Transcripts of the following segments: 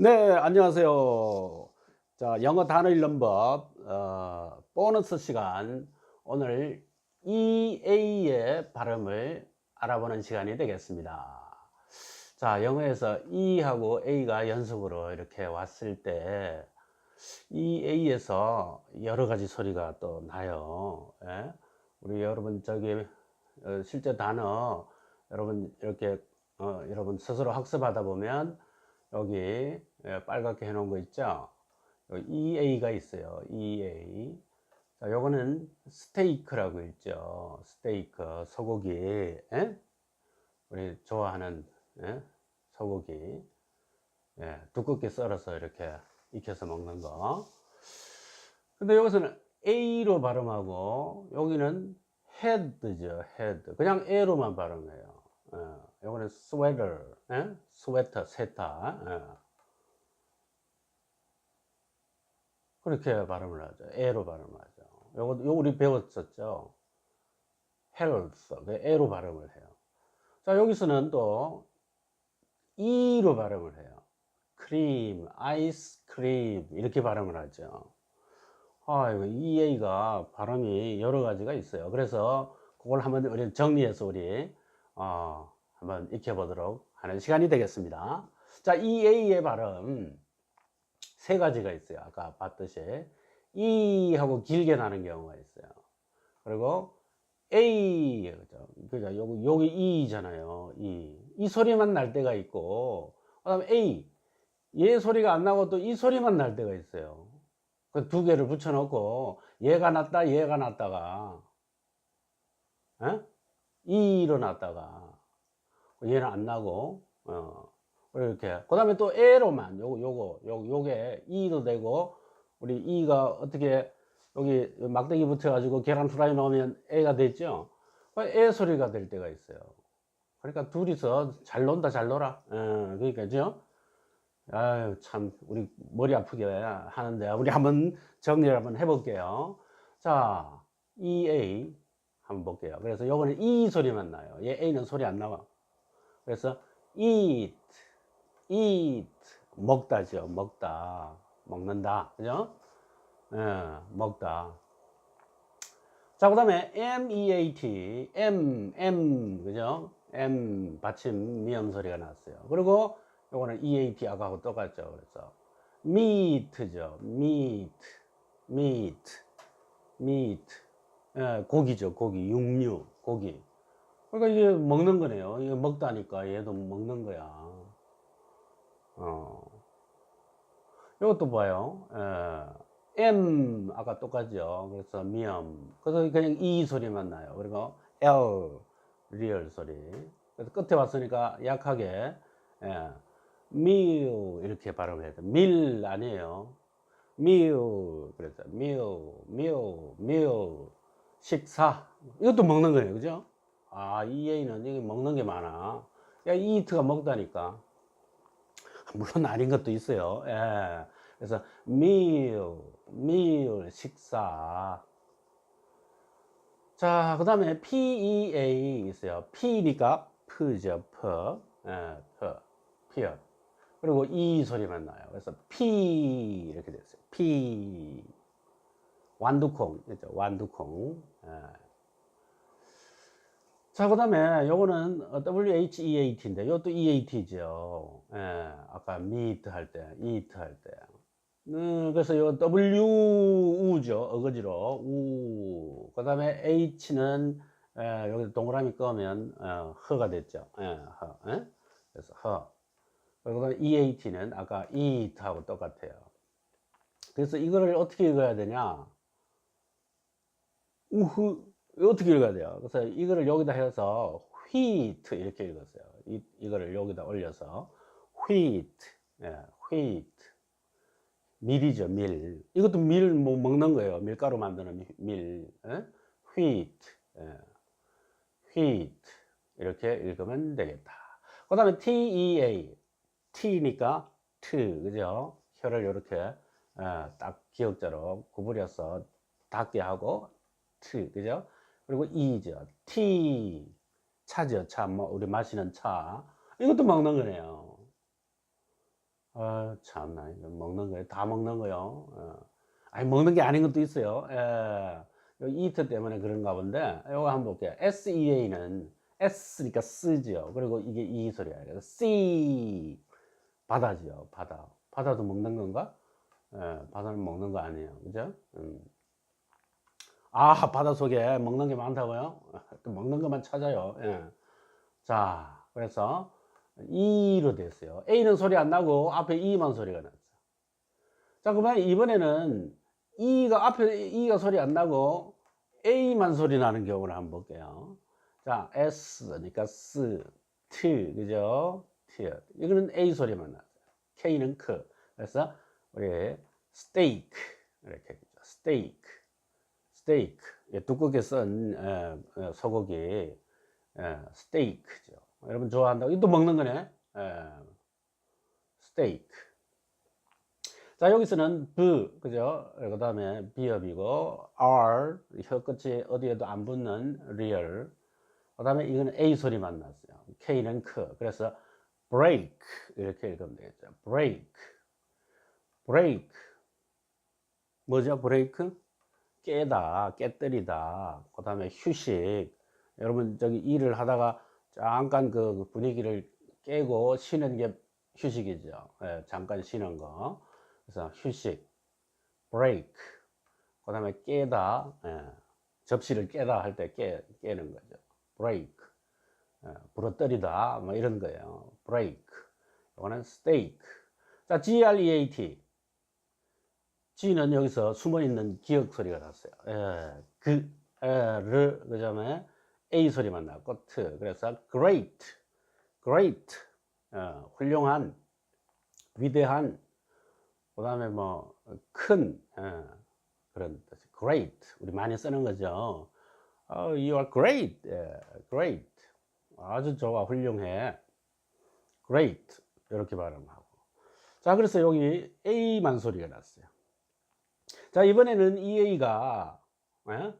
네, 안녕하세요. 자, 영어 단어 읽는 법, 어, 보너스 시간. 오늘 EA의 발음을 알아보는 시간이 되겠습니다. 자, 영어에서 E하고 A가 연속으로 이렇게 왔을 때, EA에서 여러 가지 소리가 또 나요. 예? 우리 여러분, 저기, 어, 실제 단어, 여러분, 이렇게, 어, 여러분 스스로 학습하다 보면, 여기 예, 빨갛게 해 놓은 거 있죠? EA가 있어요. EA. 자, 요거는 스테이크라고 있죠. 스테이크, 소고기. 예? 우리 좋아하는 예? 소고기. 예, 두껍게 썰어서 이렇게 익혀서 먹는 거. 근데 여기서는 A로 발음하고 여기는 head죠. head. 그냥 A로만 발음해요. 예, 요거는 sweater, 예? 스웨터, 세타. 예. 그렇게 발음을 하죠. 에로 발음하죠. 요거, 요 우리 배웠었죠. 그 에로 발음을 해요. 자, 여기서는 또 E로 발음을 해요. 크림, 아이스크림, 이렇게 발음을 하죠. 아, 이거 EA가 발음이 여러 가지가 있어요. 그래서 그걸 한번 우리 정리해서 우리, 어, 한번 익혀보도록 하는 시간이 되겠습니다. 자, EA의 발음 세 가지가 있어요. 아까 봤듯이 E하고 길게 나는 경우가 있어요. 그리고 A, 그죠? 그죠? 여기, 여기 E잖아요. E. 이 소리만 날 때가 있고, 그 다음에 A. 얘 소리가 안 나고 또 이 소리만 날 때가 있어요. 그 두 개를 붙여놓고, 얘가 났다, 얘가 났다가, 에? E로 났다가, 얘는 안 나고, 어, 이렇게. 그 다음에 또 A로만, 요거, 요거, 요, 요게 E도 되고, 우리 E가 어떻게, 여기 막대기 붙여 가지고 계란 프라이 넣으면 A가 됐죠? 애 소리가 될 때가 있어요. 그러니까 둘이서 잘 논다, 잘 놀아. 예, 그러니까죠? 아유, 참, 우리 머리 아프게 하는데, 우리 한번 정리를 한번 해볼게요. 자, EA 한번 볼게요. 그래서 요거는 E 소리만 나요. 얘 A는 소리 안 나와. 그래서 eat, eat, 먹다죠. 먹다. 먹는다. 그죠? 예, 먹다. 자, 그 다음에 M-E-A-T, M, M, 그죠? M 받침 미음 소리가 났어요. 그리고 요거는 E-A-T 아까하고 똑같죠. 그래서 meat죠. meat, meat, meat. 예, 고기죠. 고기, 육류, 고기. 그러니까 이게 먹는 거네요. 이게 먹다니까 얘도 먹는 거야. 어. 이것도 봐요. 예. M 아까 똑같죠. 그래서 미음. 그래서 그냥 E 소리만 나요. 그리고 L 리얼 소리. 그래서 끝에 왔으니까 약하게 예. meal 이렇게 발음해야 돼. meal 아니에요. meal 그래서 meal, meal, meal 식사. 이것도 먹는 거예요. 그죠? 아, EA는 이게 먹는 게 많아. 야, eat가 먹다니까. 물론 아닌 것도 있어요. 예. 그래서 meal, meal, 식사. 자, 그 다음에 PEA 있어요. P니까 P죠, P. 예, P. P. 그리고 E 소리만 나요. 그래서 P 이렇게 됐어요. P. 완두콩, 그죠? 완두콩. 예. 자, 그 다음에 요거는 WHEAT인데, 이것도 EAT죠. 예, 아까 meet 할 때, eat 할 때. 음, 그래서 요 WU죠. 어거지로. 우. 그 다음에 H는, 예, 여기 동그라미 꺼면, 어, 허가 됐죠. 예, 허. 예? 그래서 허. 그 다음에 EAT는 아까 eat하고 똑같아요. 그래서 이거를 어떻게 읽어야 되냐? 우흐, 어떻게 읽어야 돼요? 그래서 이거를 여기다 해서 wheat 이렇게 읽었어요. 이, 이거를 여기다 올려서 wheat, 예, wheat. 밀이죠, 밀. 이것도 밀, 뭐, 먹는 거예요. 밀가루 만드는 밀. 예? wheat, 예. wheat. 이렇게 읽으면 되겠다. 그 다음에 tea, t니까 t, 그죠? 혀를 이렇게 예, 딱 기역자로 구부려서 닫게 하고 t, 그죠? 그리고 이죠. 티. 차죠. 차. 뭐, 우리 마시는 차. 이것도 먹는 거네요. 아, 참나, 이거 먹는 거예요. 다 먹는 거요. 어. 아니, 먹는 게 아닌 것도 있어요. 예. 요 이트 때문에 그런가 본데, 요거 한번 볼게요. SEA는 S니까 쓰지요. 그리고 이게 이 소리야. 그래서 C. 바다지요. 바다. 바다도 먹는 건가? 예, 바다는 먹는 거 아니에요. 그죠? 음. 아, 바다 속에 먹는 게 많다고요? 또 먹는 것만 찾아요. 예. 자, 그래서 E로 됐어요. A는 소리 안 나고 앞에 E만 소리가 났죠. 자, 그러면 이번에는 E가 앞에 E가 소리 안 나고 A만 소리 나는 경우를 한번 볼게요. 자, S니까 S, T, 그죠? T. 이거는 A 소리만 나죠. K는 크. 그래서 우리 스테이크 이렇게. 스테이크. 스테이크. 예, 두껍게 썬 에, 에, 소고기 에, 스테이크죠. 여러분 좋아한다고 이것도 먹는 거네. 에, 스테이크. 자 여기서는 b 그죠? 그 다음에 비읍이고 r 혀 끝이 어디에도 안 붙는 real. 그 다음에 이거는 a 소리 만 났어요. k는 크. 그래서 break 이렇게 읽으면 되겠죠. break. break. 뭐죠? break? 깨다, 깨뜨리다. 그 다음에 휴식. 여러분 저기 일을 하다가 잠깐 그 분위기를 깨고 쉬는 게 휴식이죠. 예, 잠깐 쉬는 거. 그래서 휴식, break. 그 다음에 깨다, 예, 접시를 깨다 할 때 깨, 깨는 거죠. break. 예, 부러뜨리다, 뭐 이런 거예요. break. 이거는 steak. 자, G-R-E-A-T. G는 여기서 숨어 있는 기억 소리가 났어요. 예, 그, 에, 르, 그 다음에 A 소리만 나고, 트. 그래서 great, great, 어, 훌륭한, 위대한, 그 다음에 뭐, 큰, 예, 그런 뜻. great. 우리 많이 쓰는 거죠. 어, you are great. 예, great. 아주 좋아, 훌륭해. great. 이렇게 발음하고. 자, 그래서 여기 A만 소리가 났어요. 자, 이번에는 EA가, 예?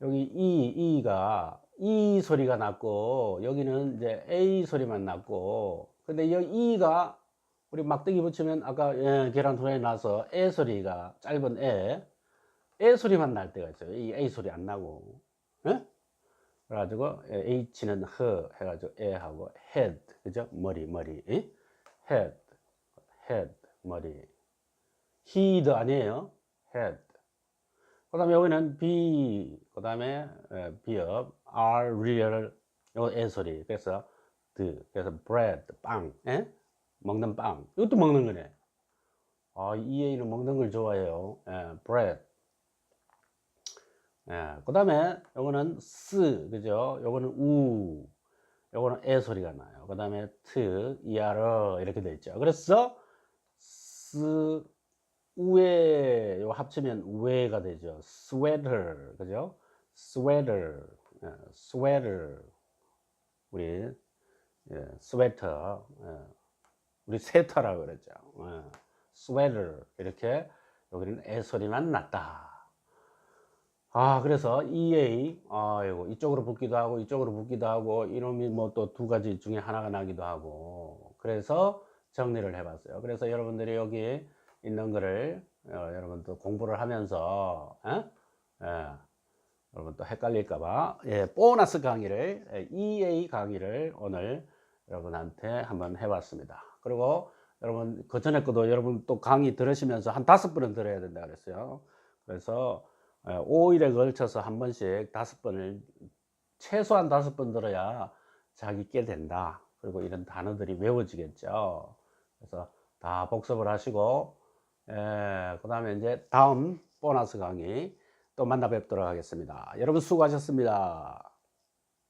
여기 E, E가 E 소리가 났고, 여기는 이제 A 소리만 났고, 근데 여기 E가 우리 막대기 붙이면 아까 예, 계란 후라이 나서 에 소리가 짧은 에, 에 소리만 날 때가 있어요. 이 A 소리 안 나고. 예? 그래가지고 예, H는 허 해가지고 에 하고 head 그죠? 머리 머리 예? head head 머리 head 아니에요 head 그 다음에 여기는 B 그 다음에 비읍 R real 요거 에 소리 그래서 the 그래서 bread 빵 예? 먹는 빵 이것도 먹는 거네 아 EA는 먹는 걸 좋아해요 예, bread 예, 그 다음에 요거는 쓰, 그죠? 요거는 우, 요거는 에 소리가 나요. 그 다음에 트, 이하르 이렇게 돼 있죠. 그래서 스, 우에, 요 합치면 우에가 되죠. sweater, 그죠? sweater, 예, sweater, 우리, 예, 스웨터, 예, 우리 세터라고 그러죠. 예, sweater, 이렇게 여기는 에 소리만 났다. 아, 그래서 EA, 아이고, 이쪽으로 붙기도 하고, 이쪽으로 붙기도 하고, 이놈이 뭐 또 두 가지 중에 하나가 나기도 하고, 그래서 정리를 해봤어요. 그래서 여러분들이 여기 있는 거를, 어, 여러분도 공부를 하면서, 에? 예, 여러분 또 헷갈릴까봐, 예, 보너스 강의를, 예, EA 강의를 오늘 여러분한테 한번 해봤습니다. 그리고 여러분, 그 전에 것도 여러분 또 강의 들으시면서 한 다섯 번은 들어야 된다 그랬어요. 그래서 5일에 걸쳐서 한 번씩 다섯 번을 최소한 다섯 번 들어야 자기 게 된다. 그리고 이런 단어들이 외워지겠죠. 그래서 다 복습을 하시고, 그 다음에 이제 다음 보너스 강의 또 만나 뵙도록 하겠습니다. 여러분 수고하셨습니다.